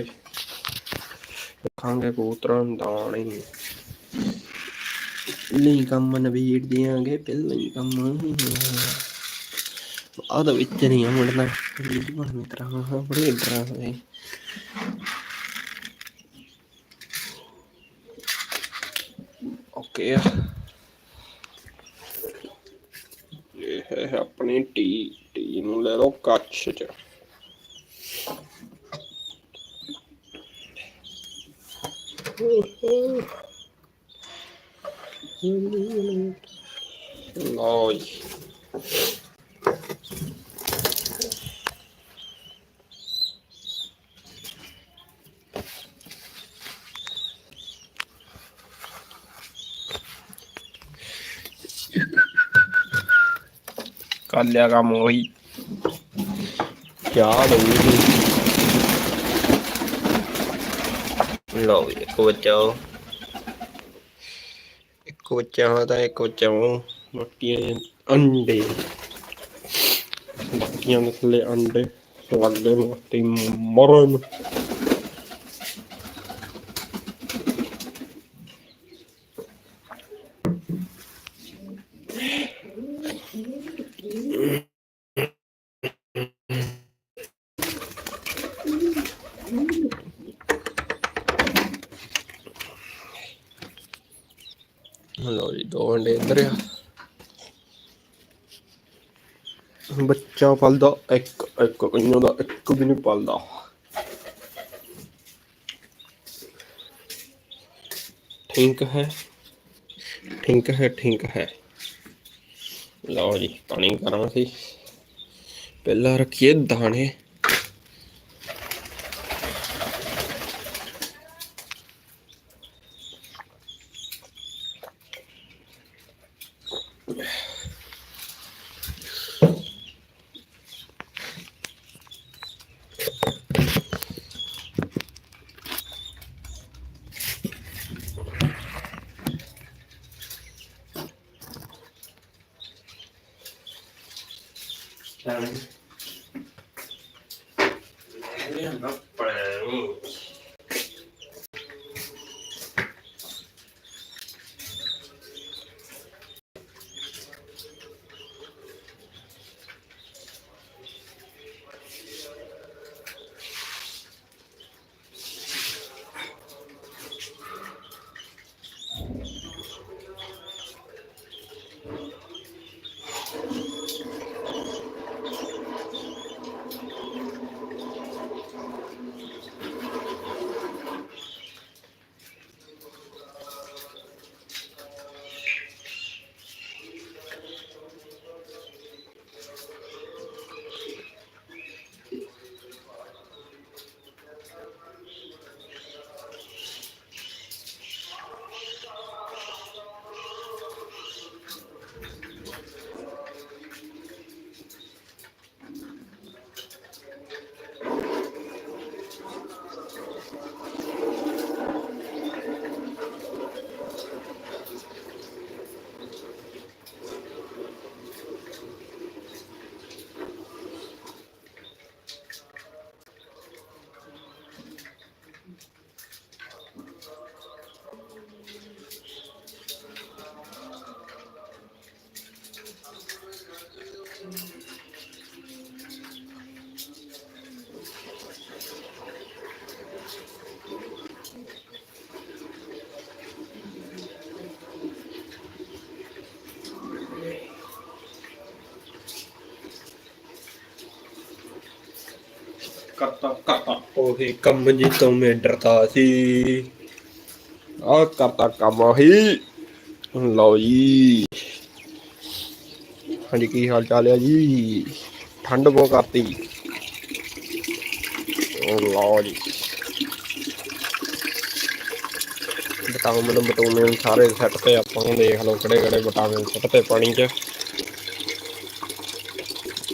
ਰੱਖਾਂਗੇ ਕਬੂਤਰਾਂ ਨੂੰ ਦਾਣੇ ਨਹੀਂ। ਕੰਮ ਨਵੀੜ ਦਿਆਂਗੇ, ਪਹਿਲਾਂ ਹੀ ਕੰਮ ਆਹ ਵਿੱਚ ਨਹੀਂ ਆ ਮੁੜਨਾ ਵੀਡੀਓ ਬਣਨੀ ਤਰ੍ਹਾਂ ਹਾਂ ਬੜੇ ਡਰਾਂ ਹੋਏ ਓਕੇ। ਇਹ ਹੈ ਆਪਣੀ ਟੀ ਟੀ ਨੂੰ ਲੈ ਲਓ ਕੱਚ ਚ। ਲਓ ਜੀ ਕਰ ਲਿਆ ਕੰਮ ਲਓ ਜੀ, ਇੱਕ ਬੱਚਾ ਉਹ। ਇੱਕ ਬੱਚਾ ਹੁੰਦਾ ਇੱਕ ਬੱਚਾ ਉਹ ਬਾਕੀਆਂ ਅੰਡੇ ਬਾਕੀਆਂ ਦੇ ਥੱਲੇ ਅੰਡੇ ਸਵਾਦੇ ਮੋਤੀ ਮਰਨ ਲਓ ਜੀ, ਦੋ ਅੰਡੇ ਇੱਧਰ ਆ। ਬੱਚਾ ਪਲਦਾ, ਇੱਕ ਇੱਕ ਕਈਆਂ ਦਾ, ਇੱਕ ਵੀ ਨਹੀਂ ਪਲਦਾ। ਠੀਕ ਹੈ ਠੀਕ ਹੈ ਠੀਕ ਹੈ। ਲਓ ਜੀ, ਪਾਣੀ ਕਰਾਂ ਸੀ। ਪਹਿਲਾਂ ਰੱਖੀਏ ਦਾਣੇ। Claro. Una pregunta. ਕਰਤਾ ਕਰਤਾ। ਉਹੀ ਕੰਮ ਜੀ ਤੋਂ ਮੈਂ ਡਰਦਾ ਸੀ। ਆ ਕਰਤਾ ਕੰਮ ਉਹੀ। ਲਓ ਜੀ। ਹਾਂਜੀ ਕੀ ਹਾਲ ਚਾਲ ਹੈ ਜੀ? ਠੰਡ ਬਹੁਤ ਕਰਤੀ। ਉਹ ਲਓ ਜੀ। ਵਿਟਾਮਿਨ ਬਟੂਮਿਨ ਸਾਰੇ ਸੈੱਟ ਤੇ ਆਪਾਂ ਨੂੰ ਦੇਖ ਲਓ ਕਿਹੜੇ ਕਿਹੜੇ ਵਿਟਾਮਿਨ ਸੈੱਟ ਤੇ ਪਾਣੀ 'ਚ।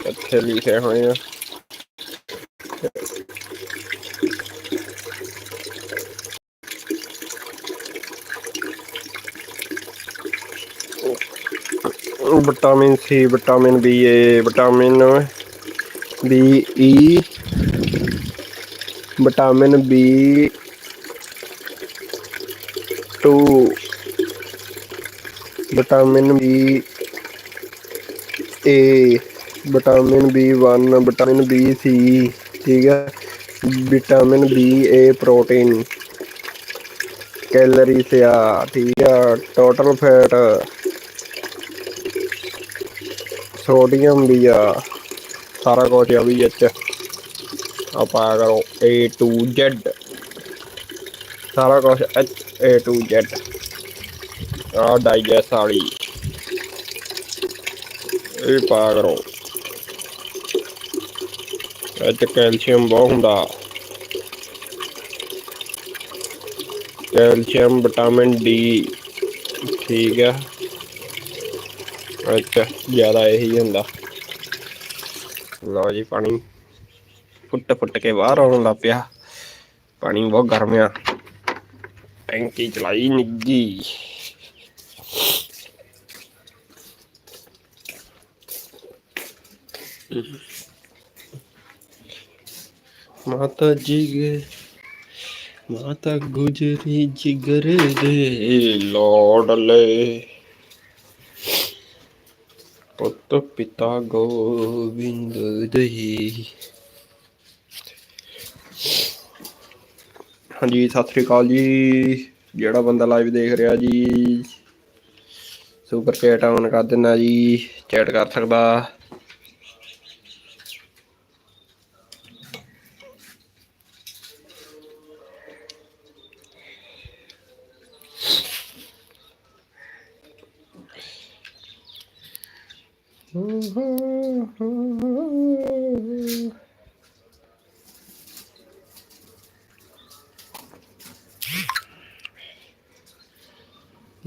ਇੱਥੇ ਲਿਖੇ ਹੋਏ ਆ। Vitamin C, vitamin B A vitamin B E vitamin B 2 vitamin B A vitamin B 1 vitamin B C ਠੀਕ ਹੈ, vitamin B A protein calories ਆ ਠੀਕ ਆ ਟੋਟਲ ਫੈਟ ਸੋਡੀਅਮ ਵੀ ਆ, ਸਾਰਾ ਕੁਝ ਆ ਵੀ ਇੱਥੇ ਆਪਾਂ ਕਰੋ, A to Z ਸਾਰਾ ਕੁਝ H, A to Z ਆ ਡਾਈਜੈਸਟ ਵਾਲੀ। ਇਹ ਪਾ ਕਰੋ। ਇਹ 'ਚ ਕੈਲਸ਼ੀਅਮ ਬਹੁਤ ਹੁੰਦਾ। ਕੈਲਸ਼ੀਅਮ ਵਿਟਾਮਿਨ ਡੀ ਠੀਕ ਹੈ ਅੱਛਾ ਜ਼ਿਆਦਾ ਇਹੀ ਹੁੰਦਾ ਲਓ ਜੀ ਪਾਣੀ ਫੁੱਟ ਫੁੱਟ ਕੇ ਬਾਹਰ ਆਉਣ ਲੱਗ ਪਿਆ ਪਾਣੀ ਬਹੁਤ ਗਰਮ ਆ ਟੈਂਕੀ ਚਲਾਈ ਨਿੱਗੀ ਮਾਤਾ ਜੀ ਮਾਤਾ ਗੁਜਰੀ ਜਿਗਰ ਦੇ ਲੋੜ ਲੋੜਲੇ ਪੁੱਤ ਪਿਤਾ ਗੋਬਿੰਦ ਦੇ ਹਾਂਜੀ, ਸਤਿ ਸ੍ਰੀ ਅਕਾਲ ਜੀ। ਜਿਹੜਾ ਬੰਦਾ ਲਾਈਵ ਦੇਖ ਰਿਹਾ ਜੀ, ਸੁਪਰ ਚੈਟ ਆਨ ਕਰ ਦਿੰਦਾ ਜੀ, ਚੈਟ ਕਰ ਸਕਦਾ।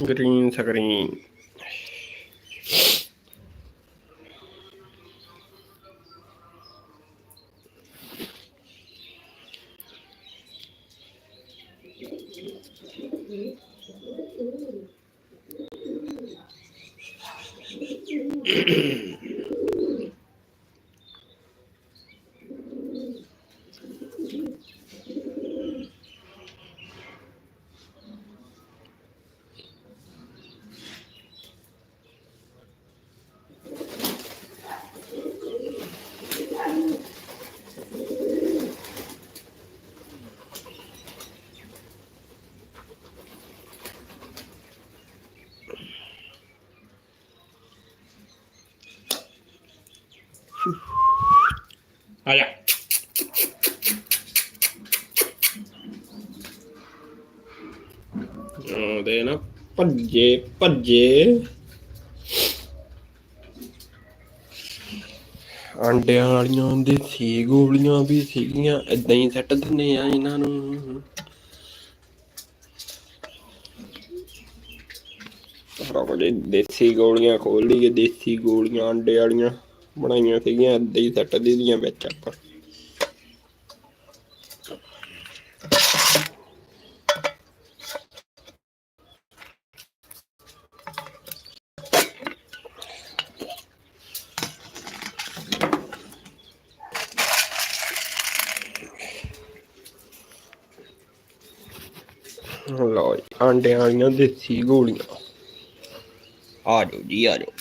green is green. ਆ ਜਾ ਉਹਦੇ ਨਾ ਭੱਜੇ ਭੱਜੇ ਅੰਡਿਆਂ ਵਾਲੀਆਂ ਦੇਸੀ ਗੋਲੀਆਂ ਵੀ ਸੀਗੀਆਂ ਇਦਾਂ ਹੀ ਸੱਟ ਦਿੰਨੇ ਆ ਇਹਨਾਂ ਨੂੰ। ਸਾਰਾ ਕੁਝ ਦੇਸੀ ਗੋਲੀਆਂ ਖੋਲ ਲਈਏ ਦੇਸੀ ਗੋਲੀਆਂ ਅੰਡੇ ਵਾਲੀਆਂ। ਬਣਾਈਆਂ ਸੀਗੀਆਂ ਇਦਾਂ ਹੀ ਸੱਟ ਦੇ ਦੀਆਂ ਵਿੱਚ ਆਪਾਂ। ਲਓ ਜੀ, ਆਂਡਿਆਂ ਵਾਲੀਆਂ ਦੇਸੀ ਗੋਲੀਆਂ। ਆ ਜਾਓ ਜੀ, ਆ ਜਾਓ।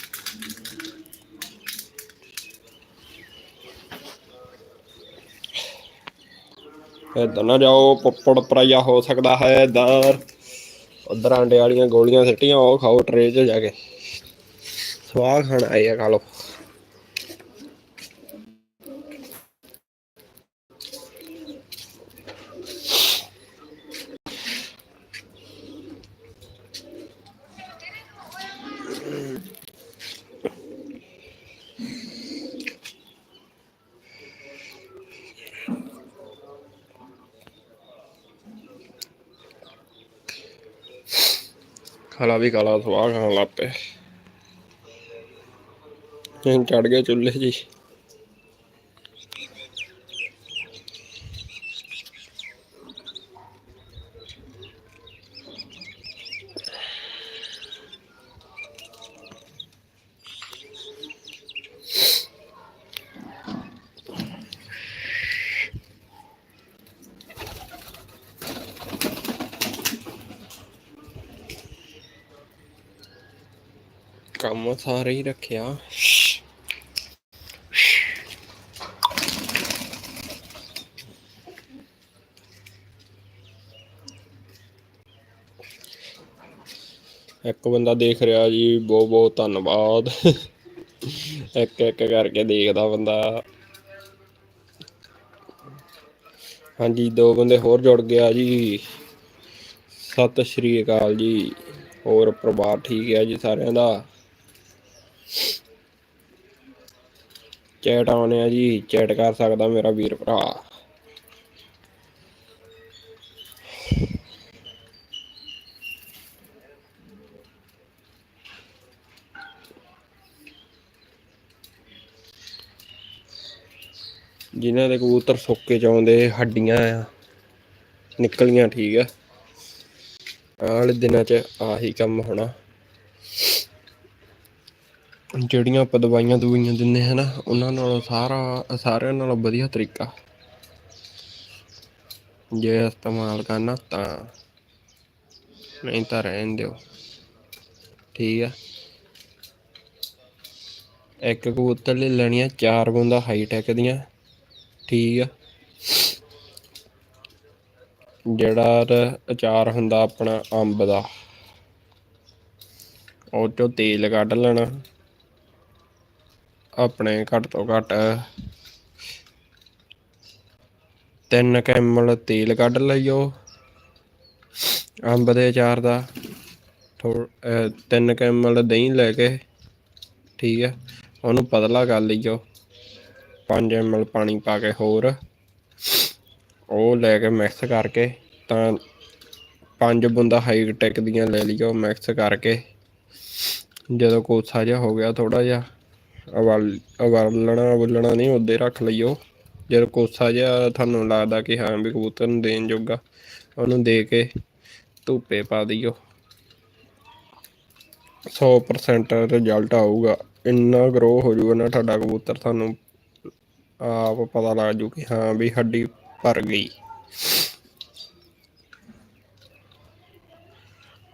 ਏਦਾਂ ਨਾ ਜਾਓ, ਪੱਪੜ ਪਰਾਇਆ ਹੋ ਸਕਦਾ ਹੈ ਦਰ ਉਧਰ ਆਂਡੇ ਵਾਲੀਆਂ ਗੋਲੀਆਂ ਸਿੱਟੀਆਂ, ਉਹ ਖਾਓ, ਟਰੇ 'ਚ ਜਾ ਕੇ। ਸਵਾਹ ਖਾਣਾ ਆਏ ਆ ਖਾ ਲਓ। ਕਾਲਾ ਵੀ ਕਾਲਾ ਸਵਾਹ ਖਾਣ ਲੱਗ ਪਏ। ਇਹ ਚੜ ਗਏ ਚੁੱਲ੍ਹੇ ਜੀ ਕੰਮ ਸਾਰੇ ਹੀ ਰੱਖਿਆ। ਇੱਕ ਬੰਦਾ ਦੇਖ ਰਿਹਾ ਜੀ, ਬਹੁਤ ਬਹੁਤ ਧੰਨਵਾਦ। ਇੱਕ ਇੱਕ ਕਰਕੇ ਦੇਖਦਾ ਬੰਦਾ। ਹਾਂਜੀ, ਦੋ ਬੰਦੇ ਹੋਰ ਜੁੜ ਗਿਆ ਜੀ। ਸਤਿ ਸ਼੍ਰੀ ਅਕਾਲ ਜੀ। ਹੋਰ ਪਰਿਵਾਰ ਠੀਕ ਹੈ ਜੀ ਸਾਰਿਆਂ ਦਾ? ਚੈਟ ਆਉਣੇ ਆ ਜੀ, ਚੈਟ ਕਰ ਸਕਦਾ ਮੇਰਾ ਵੀਰ ਭਰਾ। ਜਿਨ੍ਹਾਂ ਦੇ ਕਬੂਤਰ ਸੁੱਕੇ ਚਾਉਂਦੇ, ਹੱਡੀਆਂ ਆ, ਨਿਕਲੀਆਂ ਠੀਕ ਆ। ਆਹ ਦਿਨਾਂ 'ਚ ਆਹੀ ਕੰਮ ਹੋਣਾ। ਜਿਹੜੀਆਂ ਆਪਾਂ ਦਵਾਈਆਂ ਦਵਾਈਆਂ ਦਿੰਦੇ ਹਾਂ ਨਾ, ਉਹਨਾਂ ਨਾਲੋਂ ਸਾਰਾ, ਸਾਰਿਆਂ ਨਾਲੋਂ ਵਧੀਆ ਤਰੀਕਾ। ਜੇ ਇਸਤੇਮਾਲ ਕਰਨਾ ਤਾਂ, ਨਹੀਂ ਤਾਂ ਰਹਿਣ ਦਿਓ। ਠੀਕ ਆ। ਇੱਕ ਕਬੂਤਰ ਲੈ ਲੈਣੀਆਂ ਚਾਰ ਗੁੰਦਾ ਹਾਈਟੈਕ ਦੀਆਂ। ਠੀਕ ਆ। ਜਿਹੜਾ ਅਚਾਰ ਹੁੰਦਾ ਆਪਣਾ ਅੰਬ ਦਾ। ਉਹ ਚੋਂ ਤੇਲ ਕੱਢ ਲੈਣਾ। ਆਪਣੇ ਘੱਟ ਤੋਂ ਘੱਟ ਤਿੰਨ ਕੈਮਲ ਤੇਲ ਕੱਢ ਲਈਓ, ਅੰਬ ਦੇ ਅਚਾਰ ਦਾ ਥੋ- ਤਿੰਨ ਕੈਮਲ ਦਹੀਂ ਲੈ ਕੇ, ਠੀਕ ਹੈ, ਉਹਨੂੰ ਪਤਲਾ ਕਰ ਲਈਓ 5 ml ਪਾਣੀ ਪਾ ਕੇ ਹੋਰ, ਉਹ ਲੈ ਕੇ ਮਿਕਸ ਕਰਕੇ, ਤਾਂ ਪੰਜ ਬੂੰਦਾਂ ਹਾਈ ਟੈਕ ਦੀਆਂ ਲੈ ਲਈਓ ਮਿਕਸ ਕਰਕੇ, ਜਦੋਂ ਕੋਸਾ ਜਿਹਾ ਹੋ ਗਿਆ ਥੋੜਾ ਜਿਹਾ ਉਬਾਲ ਉਬਾਲਣਾ ਉਬਲਣਾ ਨਹੀਂ ਉੱਦੇ ਰੱਖ ਲਈਓ। ਜਦੋਂ ਕੋਸਾ ਜਿਹਾ ਤੁਹਾਨੂੰ ਲੱਗਦਾ ਕਿ ਹਾਂ ਵੀ ਕਬੂਤਰ ਨੂੰ ਦੇਣ ਜੋਗਾ, ਉਹਨੂੰ ਦੇ ਕੇ ਧੁੱਪੇ ਪਾ ਦਿਓ। 100% ਰਿਜ਼ਲਟ ਆਊਗਾ। ਇੰਨਾ ਗਰੋ ਹੋ ਜਾਊਗਾ ਨਾ ਤੁਹਾਡਾ ਕਬੂਤਰ, ਤੁਹਾਨੂੰ ਆਪ ਪਤਾ ਲੱਗ ਜੂ ਕਿ ਹਾਂ ਵੀ ਹੱਡੀ ਭਰ ਗਈ।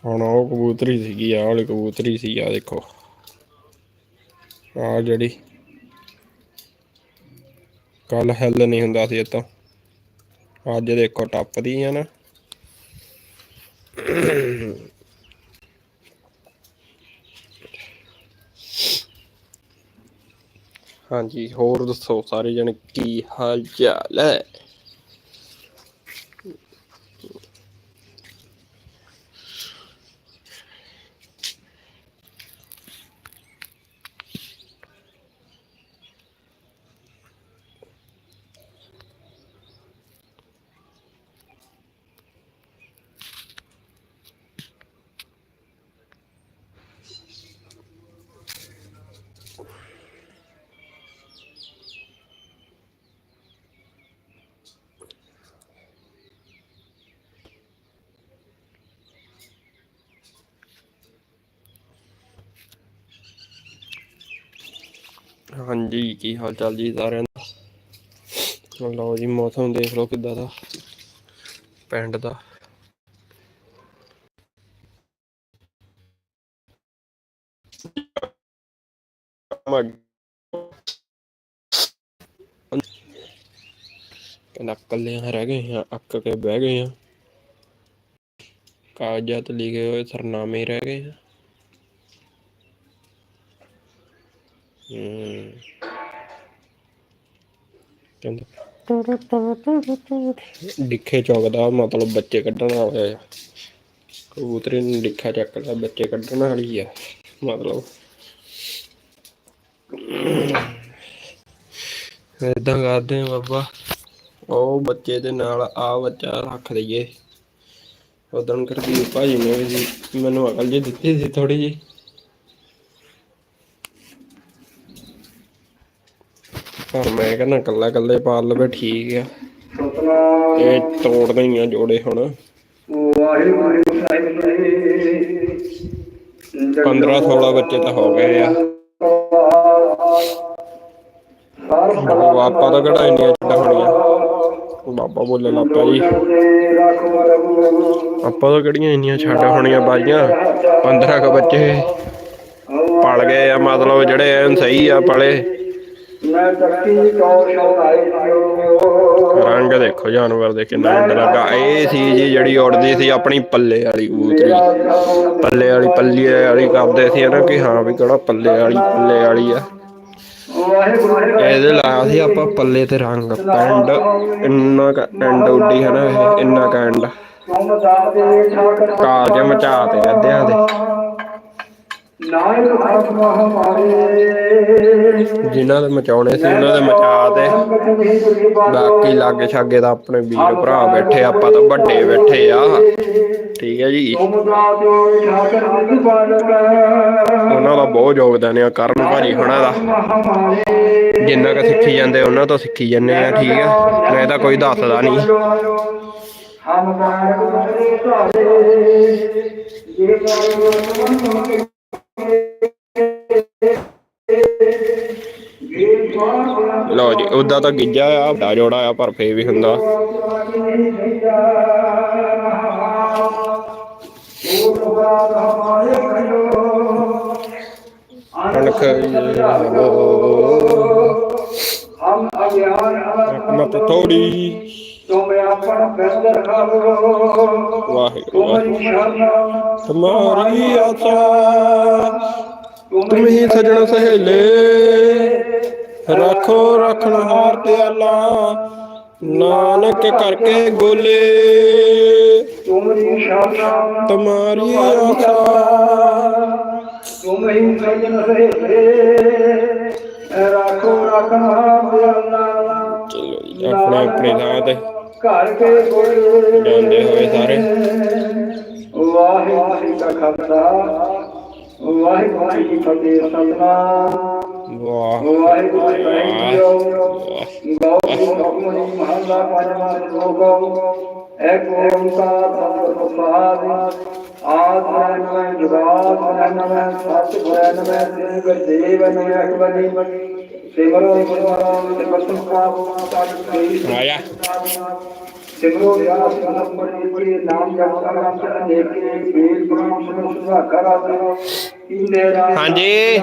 ਹੁਣ ਉਹ ਕਬੂਤਰੀ ਸੀਗੀ ਆ ਵਾਲੀ ਕਬੂਤਰੀ ਸੀ ਆ ਦੇਖੋ। ਆ ਜਿਹੜੀ ਕੱਲ ਹਿੱਲ ਨਹੀਂ ਹੁੰਦਾ ਸੀ ਇਹ ਤੋਂ। ਅੱਜ ਦੇਖੋ ਟੱਪਦੀ ਆ ਨਾ। ਹਾਂਜੀ, ਹੋਰ ਦੱਸੋ ਸਾਰੇ ਜਣ, ਕੀ ਹਾਲ ਚਾਲ ਹੈ? ਹਾਂਜੀ, ਕੀ ਹਾਲ ਚਾਲ ਜੀ ਸਾਰਿਆਂ ਦਾ? ਹੁਣ ਲਓ ਜੀ, ਮੌਸਮ ਦੇਖ ਲਓ ਕਿੱਦਾਂ ਦਾ, ਪਿੰਡ ਦਾ। ਕਹਿੰਦਾ ਕੱਲਿਆਂ ਰਹਿ ਗਏ ਆ, ਅੱਕ ਕੇ ਬਹਿ ਗਏ ਆ। ਕਾਗਜ਼ਾਤ ਲਿਖੇ ਹੋਏ, ਸਰਨਾਮੇ ਰਹਿ ਗਏ ਆ। ਹੂੰ। ਕਹਿੰਦਾ ਡਿੱਖੇ ਮਤਲਬ ਬੱਚੇ ਕੱਢਣ ਵਾਲੇ ਆ ਕਬੂਤਰੀ ਨੂੰ ਡਿੱਖਾ ਚੱਕਦਾ ਬੱਚੇ ਕੱਢਣ ਵਾਲੀ ਆ, ਮਤਲਬ। ਏਦਾਂ ਕਰਦੇ ਆ ਬਾਬਾ। ਉਹ ਬੱਚੇ ਦੇ ਨਾਲ ਆ ਬੱਚਾ ਰੱਖ ਦਈਏ ਉਦੋਂ ਕਰਦੀ ਭਾਜੀ ਨੇ ਵੀ ਮੈਨੂੰ ਅਕਲ ਜੀ ਦਿੱਤੀ ਸੀ ਥੋੜੀ ਜੀ ਪਰ ਮੈਂ ਕਹਿੰਦਾ ਕੱਲਾ ਕੱਲੇ ਪਾਲ ਲਵੇ, ਠੀਕ ਆ। ਇਹ ਤੋੜਦੇ ਹੀ ਆ ਜੋੜੇ ਹੁਣ। ਵਾਹਿਗੁਰੂ ਸਾਹਿਬ ਜੀ 15 16 ਬੱਚੇ ਤਾਂ ਹੋ ਗਏ ਆ। ਉਹ ਦਾ ਕਿਹੜਾ ਇੰਨੀਆਂ ਛੱਡਾਂ ਹੋਣੀਆਂ। ਬਾਬਾ ਬੋਲੇ ਲਾਪਾ ਜੀ। ਆਪਾਂ ਤਾਂ ਕਿਹੜੀਆਂ ਇੰਨੀਆਂ ਛੱਡਾਂ ਹੋਣੀਆਂ ਬਾਈਆਂ। 15 ਕ ਬੱਚੇ। ਪਲ ਗਏ ਆ, ਮਤਲਬ ਜਿਹੜੇ ਐਨ ਸਹੀ ਆ ਪਲੇ। ਰੰਗ ਦੇਖੋ ਜਾਨਵਰ ਦੇ ਕਿੰਨਾ ਲੱਗਾ। ਇਹ ਸੀ ਜੀ ਜਿਹੜੀ ਉੜਦੀ ਸੀ ਆਪਣੀ ਪੱਲੇ ਵਾਲੀ ਕਬੂਤਰੀ। ਪੱਲੇ ਵਾਲੀ ਪੱਲੀ ਵਾਲੀ ਕਰਦੇ ਸੀ ਨਾ ਕਿ ਹਾਂ ਵੀ ਕਿਹੜਾ ਪੱਲੇ ਵਾਲੀ ਪੱਲੇ ਵਾਲੀ ਆ। ਵਾਹਿਗੁਰੂ ਇਹਦੇ ਲਾਇਆ ਸੀ ਆਪਾਂ ਪੱਲੇ ਤੇ ਰੰਗ ਪੈਂਡ। ਇੰਨਾ ਕ ਐਂਡ ਉੱਡੀ ਹੈ ਨਾ ਇਹ ਇੰਨਾ ਕ ਐਂਡ ਤੁਮ ਦਾਤੇ ਠਾਕਰ ਕਾਲਜ ਮਚਾ ਤੇ ਅੱਧਿਆਂ ਦੇ। ਨਾਇਕ ਖਸਮ ਹਮਾਰੇ ਜਿਨ੍ਹਾਂ ਦੇ ਮਚਾਉਣੇ ਸੀ, ਉਹਨਾਂ ਦੇ ਮਚਾ ਤੇ। ਬਾਕੀ ਲਾਗੇ ਛਾਗੇ ਦਾ ਆਪਣੇ ਵੀਰ ਭਰਾ ਬੈਠੇ, ਆਪਾਂ ਤਾਂ ਵੱਡੇ ਬੈਠੇ ਆ। ਠੀਕ ਹੈ ਜੀ। ਉਹਨਾਂ ਦਾ ਬਹੁਤ ਯੋਗਦਾਨ ਆ, ਕਰਨ ਭਾਜੀ ਹੁਣਾਂ ਦਾ। ਜਿੰਨਾ ਕੁ ਸਿੱਖੀ ਜਾਂਦੇ, ਉਹਨਾਂ ਤੋਂ ਸਿੱਖੀ ਜਾਂਦੇ ਆ, ਠੀਕ ਆ। ਨਹੀਂ ਤਾਂ ਕੋਈ ਦੱਸਦਾ ਨਹੀਂ। ਹਮ ਬਾਲਕ ਬਰੇ ਧਾਰੇ ਜੇ ਬਾਲਕ ਲਓ ਜੀ ਉਦਾਂ ਤਾਂ ਗਿੱਜਾ ਆ ਵੱਡਾ ਜੋੜਾ ਆ ਪਰ ਫੇ ਵੀ ਹੁੰਦਾ। ਕਣਕ ਹਮ ਅਗਿਆਨ ਮਤ ਥੋੜੀ ਤੁਮ ਆਪਣ ਬੰਦਰ ਖਾਵੋ ਵਾਹਿਗੁਰੂ ਤੁਮਰੀ ਆਸਾ ਤੁਮ ਹੀ ਸਜਣ ਸਹੇਲੇ। ਰੱਖੋ ਰੱਖਣ ਹਾਰ ਤੇ ਅੱਲਾ ਨਾਨਕ ਕਰਕੇ ਗੋਲੇ ਤੁਮਰੀ ਸ਼ਰਨ ਤੁਮਾਰੀ ਆਸਾ। ਤੁਮ ਹੀ ਸਜਣ ਸਹੇਲੇ। ਰਾਖੋ ਰਖਣਾ ਬਿਆਨਾ ਚਲੋ ਜੀ ਆਪਣੇ ਆਪਣੇ ਥਾਂ ਤੇ। ਘਰ ਕੇ ਕੋਈ ਜਾਂਦੇ ਹੋਏ ਸਾਰੇ ਵਾਹਿਗੁਰੂ ਦਾ ਖਾਲਸਾ ਵਾਹਿਗੁਰੂ ਜੀ ਕੀ ਫਤਿਹ ਸਤਨਾਮ ਵਾਹ ਵਾਹਿਗੁਰੂ ਜੀ ਗੌਰੀ ਹੁਕਮਨੀ ਮਹੱਲਾ ਪੰਜਵਾਂ ਸ਼ਲੋਕ ਏਕ ਓੰਕਾਰ ਸਤਿਗੁਰ ਪ੍ਰਸਾਦਿ ਆਦ ਬ੍ਰਹਮ ਜੁਗਾਦ ਬ੍ਰਹਮ ਸਤਿ ਬ੍ਰਹਮ ਸ੍ਰੀ ਗੁਰਦੇਵ ਨੇ ਅਕਬਰੀ ਸਿਮਰੋ ਆਇਆ। ਵਿਆਸ ਨਾਮ ਤੇ ਸੁਭਾ ਕਰਾ ਕਰੋ ਕੀਨੇ ਰਾਮ ਹਾਂਜੀ।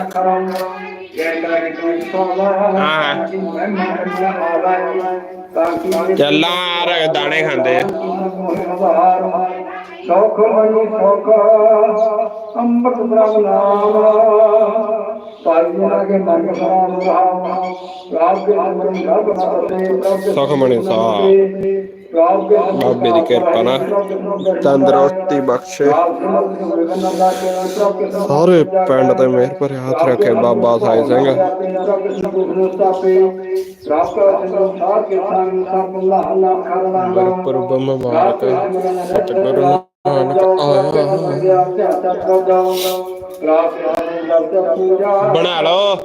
ਚੱਲਾਂ ਆ ਦਾਣੇ ਖਾਂਦੇ ਆ। ਸੌਖ ਮਨੀ ਸੌਖ ਅੰਮ੍ਰਿਤ ਬ੍ਰਹਮ ਨਾਮ। ਪਾਈ ਸਾਹਿਬ। ਬਾਬੇ ਦੀ ਕਿਰਪਾ ਨਾਲ ਤੰਦਰੁਸਤੀ ਬਖਸ਼ੇ ਸਾਰੇ ਪਿੰਡ ਤੇ ਮਿਹਰ ਭਰੇ ਹੱਥ ਰੱਖੇ ਬਾਬਾ ਸਾਈ ਸਿੰਘ ਗੁਰਪੁਰਬ ਮੁਬਾਰਕ ਸਤਿਗੁਰੂ ਨਾਨਕ ਆਇਆ ਬਣਾ ਲਓ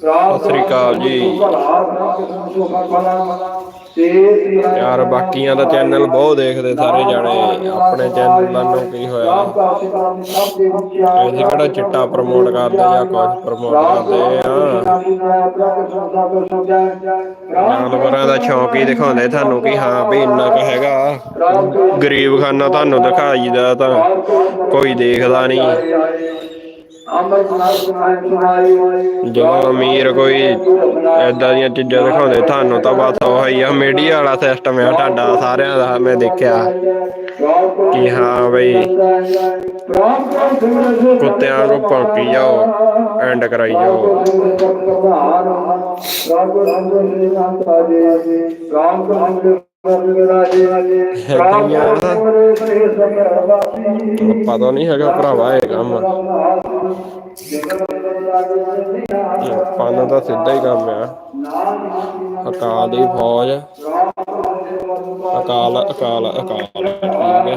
ਸਤਿ ਸ੍ਰੀ ਅਕਾਲ ਜੀ। ਯਾਰ, ਬਾਕੀਆਂ ਦਾ ਚੈਨਲ ਬਹੁਤ ਦੇਖਦੇ ਸਾਰੇ ਜਾਣੇ, ਆਪਣੇ ਚੈਨਲ ਨੂੰ ਕੀ ਹੋਇਆ? ਅਸੀਂ ਕਿਹੜਾ ਚਿੱਟਾ ਪ੍ਰਮੋਟ ਕਰਦੇ ਜਾਂ ਕੁਝ ਪ੍ਰਮੋਟ ਕਰਦੇ ਆ? ਜਾਨਵਰਾਂ ਦਾ ਸ਼ੌਕ ਹੀ ਦਿਖਾਉਂਦੇ ਤੁਹਾਨੂੰ ਕਿ ਹਾਂ ਵੀ ਇੰਨਾ ਕੁ ਹੈਗਾ। ਗਰੀਬ ਖਾਨਾ ਤੁਹਾਨੂੰ ਦਿਖਾਈਦਾ ਤਾਂ ਕੋਈ ਦੇਖਦਾ ਨਹੀਂ। ਜਦੋਂ ਅਮੀਰ ਕੋਈ ਐਦਾਂ ਦੀਆਂ ਚੀਜ਼ਾਂ ਦਿਖਾਉਂਦੇ ਤੁਹਾਨੂੰ ਤਾਂ ਬਸ ਉਹ ਹੀ ਆ ਮੀਡੀਆ ਵਾਲਾ ਸਿਸਟਮ ਆ ਤੁਹਾਡਾ ਸਾਰਿਆਂ ਦਾ ਮੈਂ ਦੇਖਿਆ ਕਿ ਹਾਂ ਬਈ ਕੁੱਤਿਆਂ ਨੂੰ ਭੌਂਕੀ ਜਾਓ ਐਂਡ ਕਰਾਈ ਜਾਓ ਪਤਾ ਨਹੀਂ ਹੈਗਾ ਭਰਾਵਾ ਇਹ ਕੰਮ ਪਾਣਾ ਤਾਂ ਸਿੱਧਾ ਹੀ ਕੰਮ ਆ ਅਕਾਲ ਦੀ ਫੌਜ ਅਕਾਲ ਅਕਾਲ ਅਕਾਲ ਠੀਕ ਹੈ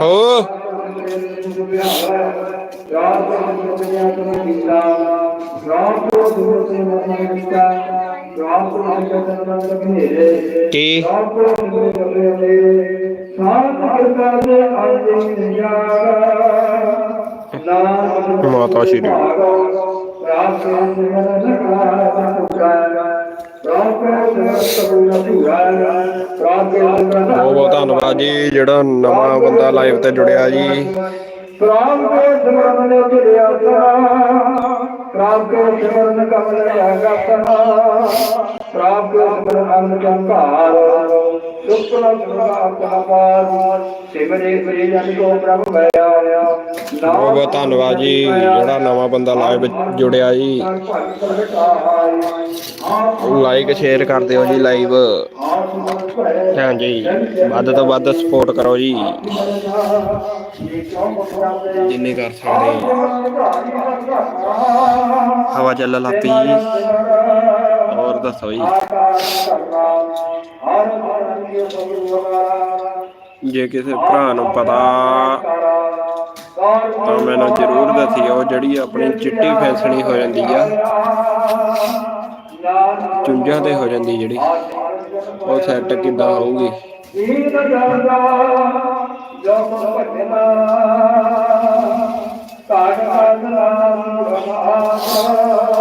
ਹੋ ਕੀ? ਮਾਤਾ ਸ਼੍ਰੀ। ਬਹੁਤ ਬਹੁਤ ਧੰਨਵਾਦ ਜੀ ਜਿਹੜਾ ਨਵਾਂ ਬੰਦਾ ਲਾਈਵ ਤੇ ਜੁੜਿਆ ਜੀ। ਰਾਮ ਕੇ ਸਿਮਰਨ ਨੇ ਚਿੜਿਆ ਸਨਾ ਰਾਮ ਕੇ ਸਿਮਰਨ ਕਮਲ ਆਗਾ ਸਨਾ ਰਾਮ ਕੇ ਸਿਮਰਨ ਅੰਨ ਜੰਕਾਰ ਸੁਖਨਾ ਸੁਖਨਾ ਕਹਾਪਾਰ ਸਿਮਰੇ ਸ੍ਰੀ ਜਨ ਕੋ ਪ੍ਰਭ ਭਇਆ ਬਹੁਤ ਬਹੁਤ ਧੰਨਵਾਦ ਜੀ, ਜਿਹੜਾ ਨਵਾਂ ਬੰਦਾ ਲਾਈਵ ਜੁੜਿਆ ਜੀ। ਲਾਈਕ ਸ਼ੇਅਰ ਕਰ ਦਿਓ ਜੀ ਲਾਈਵ ਹਾਂਜੀ ਵੱਧ ਤੋਂ ਵੱਧ ਸਪੋਰਟ ਕਰੋ ਜੀ। ਜਿੰਨੇ ਕਰ ਸਕਦੇ ਹਵਾ ਚੱਲ ਲੱਗ ਪਈ ਜੀ। ਹੋਰ ਦੱਸੋ ਜੀ। ਜੇ ਕਿਸੇ ਭਰਾ ਨੂੰ ਪਤਾ ਤਾਂ ਮੈਨੂੰ ਜ਼ਰੂਰ ਦੱਸਿਓ ਜਿਹੜੀ ਆਪਣੀ ਚਿੱਟੀ ਫੈਸਣੀ ਹੋ ਜਾਂਦੀ ਆ। ਚੁੰਝਾਂ ਤੇ ਹੋ ਜਾਂਦੀ ਜਿਹੜੀ। ਉਹ ਸੈੱਟ ਕਿੱਦਾਂ ਹੋਊਗੀ? ਦੀਨ ਜਲਦਾ ਜੋ ਕਾਟਨਾ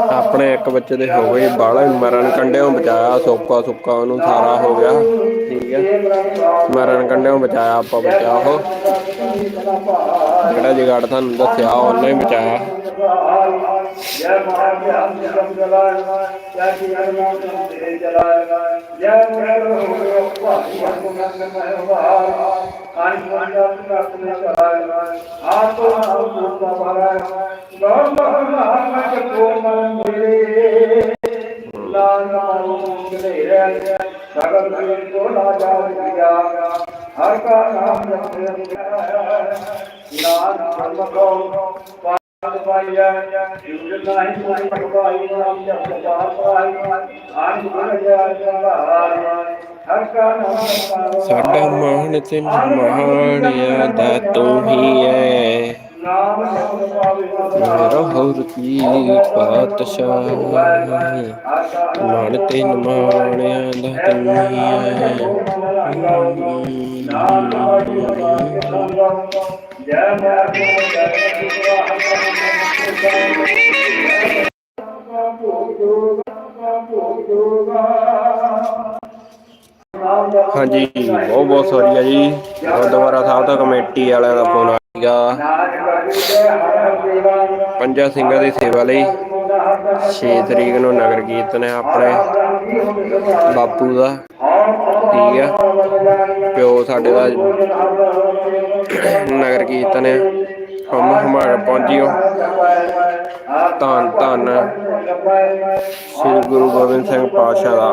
ਆਪਣੇ ਇੱਕ ਬੱਚੇ ਦੇ ਹੋ ਗਏ ਬਾਲਾ, ਮਰਨ ਕੰਡਿਆਂ ਬਚਾਇਆ, ਸੋਕਾ ਸੁੱਕਾ ਉਹਨੂੰ ਸਾਰਾ ਹੋ ਗਿਆ, ਠੀਕ ਹੈ। ਮਰਨ ਕੰਡਿਆਂ ਬਚਾਇਆ ਆਪਾਂ ਬਚਾ ਉਹ। ਜਿਹੜਾ ਜਗਾੜ ਤੁਹਾਨੂੰ ਦੱਸਿਆ, ਉਹਨੇ ਹੀ ਬਚਾਇਆ। ਜੈ ਮਹਾਰਾਜ ਹਮ। ਜਮ ਜੈ ਕੀ ਅਰਮਾਨ ਤੇ ਜਲਾਇ ਜੈ ਮੁਰਲ ਹੋ ਗਏ ਭਾਈ ਹਮ ਨੰਦ ਮਹਿ ਵਾਰ ਆਨ ਪੰਜਾਬ ਤੱਕ ਨੇ ਗੋਮ ਬਹਨਾਮ ਕੇ ਕੋ ਮਨ ਮਿਲੇ ਲਾ ਨਾਮ ਮਿਲੇ ਰਹਿ ਸਗਲ ਕੋ ਲਾ ਜਾ ਦਿਆ ਹਰ ਕਾ ਨਾਮ ਜਪਿ ਨਾਮ ਜਨਮ ਕੋ ਪਾਈਆ ਜੁਗ ਨਾਹੀ ਕੋਈ ਪਟਵਾਈ ਨਾਮ ਜਪ ਪਾਈ। ਆਨ ਗੁਣ ਜਾ ਸਾਡਾ ਮਾਣ ਤੇ ਮਹਾਨਿਆ ਦਾ ਤੂੰ ਹੀ ਹੈ ਨਾਮ ਜਪ ਪਾਤਸ਼ਾਹ। ਮਾਣ ਤੇ ਮਾਣਿਆ ਦਾ ਤੂੰ ਹਾਂਜੀ ਬਹੁਤ ਬਹੁਤ ਸੌਰੀ ਆ ਜੀ। ਗੁਰਦੁਆਰਾ ਸਾਹਿਬ ਦਾ ਕਮੇਟੀ ਵਾਲਿਆਂ ਦਾ ਫੋਨ ਆ ਗਿਆ ਪੰਜਾਂ ਸਿੰਘਾਂ ਦੀ ਸੇਵਾ ਲਈ 6 ਤਰੀਕ ਨੂੰ ਨਗਰ ਕੀਰਤਨ ਹੈ ਆਪਣੇ ਬਾਪੂ ਦਾ। ਠੀਕ ਆ। ਪਿਓ ਸਾਡੇ ਦਾ ਨਗਰ ਕੀਰਤਨ ਹੈ। ਹਮ ਹਮਾਰੇ ਪਹੁੰਚਿਓ। ਧੰਨ ਧੰਨ ਸ੍ਰੀ ਗੁਰੂ ਗੋਬਿੰਦ ਸਿੰਘ ਪਾਤਸ਼ਾਹ ਦਾ।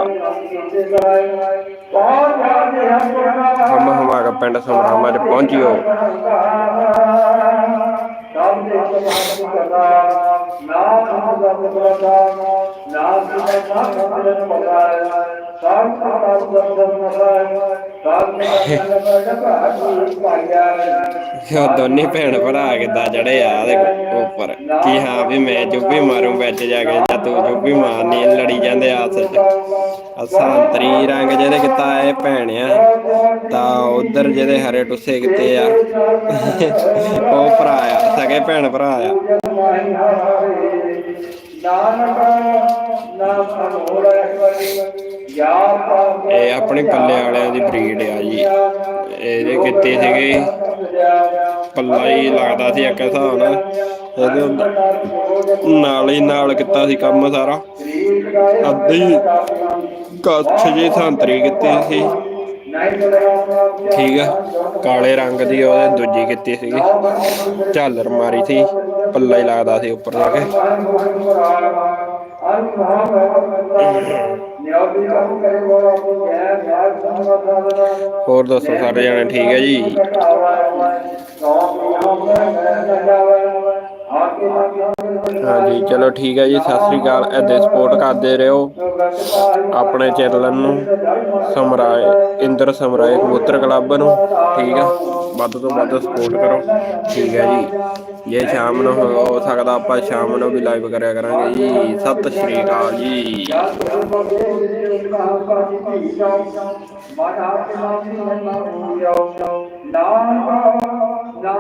ਹਮ ਹਮਾਰਾ ਪਿੰਡ ਸਮਰਾਮਾ ਚ ਪਹੁੰਚਿਓ। ਉਹ ਦੋਨੇ ਭੈਣ ਭਰਾ ਕਿੱਦਾਂ ਚੜੇ ਆ ਦੇ ਉੱਪਰ। ਕੀ ਹਾਂ ਵੀ ਮੈਂ ਜੁੱਬੀ ਮਾਰੂ ਵਿੱਚ ਜਾ ਕੇ ਜਾਂ ਤੂੰ ਜੁੱਬੀ ਮਾਰਨੀ, ਲੜੀ ਜਾਂਦੇ ਆਪਸ ਵਿੱਚ। ਆ ਸੰਤਰੀ ਰੰਗ ਜਿਹਦੇ ਕਿਤਾ ਇਹ ਭੈਣ ਆ, ਤਾਂ ਉਧਰ ਜਿਹਦੇ ਹਰੇ ਟੁੱਸੇ ਕਿਤੇ ਆ। ਉਹ ਭਰਾ ਆ, ਸਗੇ ਭੈਣ ਭਰਾ ਆ। ਇਹ ਆਪਣੇ ਪੱਲੇ ਵਾਲਿਆਂ ਦੀ ਬਰੀਡ ਆ ਜੀ। ਇਹਦੇ ਕਿਤੇ ਸੀਗੇ। ਪੱਲਾ ਹੀ ਲੱਗਦਾ ਸੀ ਇੱਕ ਹਿਸਾਬ ਨਾਲ। ਇਹਦੇ ਨਾਲ ਹੀ ਨਾਲ ਕੀਤਾ ਸੀ ਕੰਮ ਸਾਰਾ। ਅੱਧੀ ਕੱਛ ਜੇ ਸੰਤਰੀ ਕੀਤੀ ਸੀ। ਠੀਕ ਆ। ਕਾਲੇ ਰੰਗ ਦੀ ਉਹਦੇ ਦੂਜੀ ਕੀਤੀ ਸੀਗੀ। ਝਾਲਰ ਮਾਰੀ ਸੀ। ਪੱਲਾ ਹੀ ਲੱਗਦਾ ਸੀ ਉੱਪਰ ਜਾ ਕੇ। ਹੋਰ ਦੱਸੋ ਸਾਰੇ ਜਣੇ ਠੀਕ ਹੈ ਜੀ? ਹਾਂਜੀ, ਚਲੋ ਠੀਕ ਹੈ ਜੀ, ਸਤਿ ਸ੍ਰੀ ਅਕਾਲ। ਐਦੇ ਸਪੋਰਟ ਕਰਦੇ ਰਹੋ ਆਪਣੇ ਚੈਨਲ ਨੂੰ, ਸਮਰਾਏ, ਇੰਦਰ ਸਮਰਾਏ ਕਬੂਤਰ ਕਲੱਬ ਨੂੰ, ਠੀਕ ਹੈ? ਵੱਧ ਤੋਂ ਵੱਧ ਸਪੋਰਟ ਕਰੋ। ਠੀਕ ਹੈ ਜੀ। ਜੇ ਸ਼ਾਮ ਨੂੰ ਹੋ ਹੋ ਸਕਦਾ ਆਪਾਂ ਸ਼ਾਮ ਨੂੰ ਵੀ ਲਾਈਵ ਕਰਿਆ ਕਰਾਂਗੇ ਜੀ। ਸਤਿ ਸ੍ਰੀ ਅਕਾਲ ਜੀ। ਨਾਮ ਨਾਮ